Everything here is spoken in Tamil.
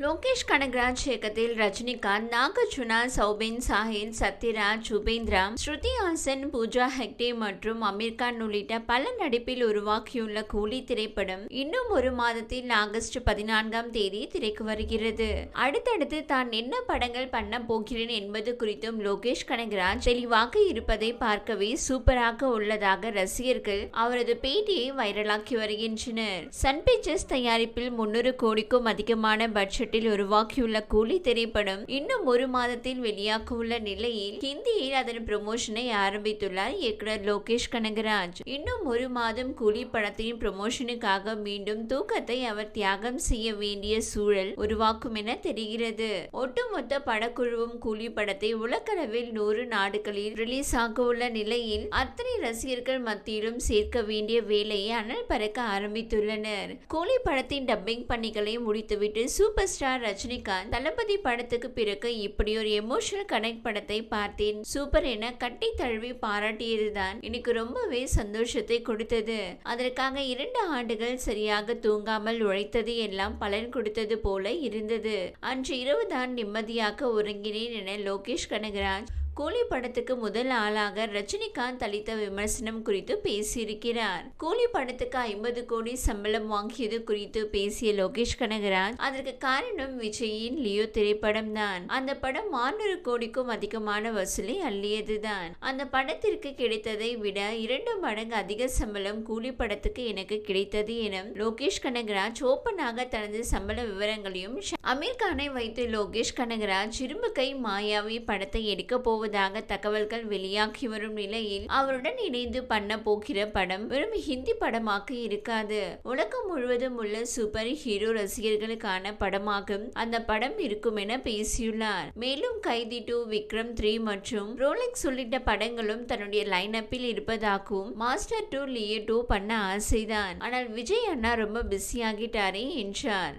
லோகேஷ் கனகராஜ் இயக்கத்தில் ரஜினிகாந்த் நாகார்ஜுனா சௌபின் சாஹில் சத்யராஜ் உபேந்திரா ஸ்ருதி ஹாசன் பூஜா ஹெக்டே மற்றும் அமீர்கான் உள்ளிட்ட பல நடிப்பில் உருவாக்கியுள்ள கூலி திரைப்படம் இன்னும் ஒரு மாதத்தில் ஆகஸ்ட் பதினான்காம் தேதி திரைக்கு வருகிறது. அடுத்தடுத்து தான் என்ன படங்கள் பண்ண போகிறேன் என்பது குறித்தும் லோகேஷ் கனகராஜ் தெளிவாக இருப்பதை பார்க்கவே சூப்பராக உள்ளதாக ரசிகர்கள் அவரது பேட்டியை வைரலாக்கி வருகின்றனர். சன் பிக்சர்ஸ் தயாரிப்பில் முன்னூறு கோடிக்கும் அதிகமான பட்ஜெட் பட்ஜெட்டில் உருவாக்கியுள்ள கூலி திரைப்படம் இன்னும் ஒரு மாதத்தில் வெளியாக உள்ள நிலையில் ஹிந்தியில் அதன் ப்ரொமோஷனை ஆரம்பித்துள்ளார் இயக்குனர் லோகேஷ் கனகராஜ். இன்னும் ஒரு மாதம் கூலி படத்தின் ப்ரொமோஷனுக்காக மீண்டும் தூக்கத்தை அவர் தியாகம் செய்ய வேண்டிய சூழல் உருவாக்கும் என தெரிகிறது. ஒட்டுமொத்த படக்குழுவும் கூலி படத்தை உலகளவில் நூறு நாடுகளில் ரிலீஸ் ஆக உள்ள நிலையில் அத்தனை ரசிகர்கள் மத்தியிலும் சேர்க்க வேண்டிய வேலையை அனல் பறக்க ஆரம்பித்துள்ளனர். கூலி படத்தின் டப்பிங் பணிகளை முடித்துவிட்டு சூப்பர் ஸ்டார் ரஜினிகாந்த் தளபதி படத்துக்கு பிறகு இப்படி ஒரு எமோஷனல் கனெக்ட் படத்தை பார்த்தேன். சூப்பர் என கட்டி தழுவி பாராட்டியதுதான் எனக்கு ரொம்பவே சந்தோஷத்தை கொடுத்தது. அதற்காக இரண்டு ஆண்டுகள் சரியாக தூங்காமல் உழைத்தது எல்லாம் பலன் கொடுத்தது போல இருந்தது. அன்று இரவு தான் நிம்மதியாக உறங்கினேன் என லோகேஷ் கனகராஜ் கூலி படத்துக்கு முதல் ஆளாக ரஜினிகாந்த் அளித்த விமர்சனம் குறித்து பேசியிருக்கிறார். கூலி படத்துக்கு ஐம்பது கோடி சம்பளம் வாங்கியது குறித்து பேசிய லோகேஷ் கனகராஜ் அதற்கு காரணம் விஜயின் லியோ திரைப்படம் தான். அந்த படம் ஆறுநூறு கோடிக்கும் அதிகமான வசூலை அள்ளியதுதான். அந்த படத்திற்கு கிடைத்ததை விட இரண்டு மடங்கு அதிக சம்பளம் கூலி படத்துக்கு எனக்கு கிடைத்தது என லோகேஷ் கனகராஜ் ஓப்பனாக தனது சம்பள விவரங்களையும் அமீர் கானை வைத்து லோகேஷ் கனகராஜ் இரும்பு கை மாயாவி படத்தை எடுக்க போவது போவதாக தகவல்கள் வெளியாகி வரும் நிலையில் அவருடன் இணைந்து பண்ண போகிற படம் வெறும் ஹிந்தி படமாக இருக்காது. உலகம் முழுவதும் உள்ள சூப்பர் ஹீரோ ரசிகர்களுக்கான படமாகும் அந்த படம் இருக்கும் என பேசியுள்ளார். மேலும் கைதி டூ விக்ரம் த்ரீ மற்றும் ரோலெக்ஸ் உள்ளிட்ட படங்களும் தன்னுடைய லைன் அப்பில் இருப்பதாகவும் மாஸ்டர் டூ லியோ டூ பண்ண ஆசைதான். ஆனால் விஜய் அண்ணா ரொம்ப பிஸியாகிட்டாரே என்றார்.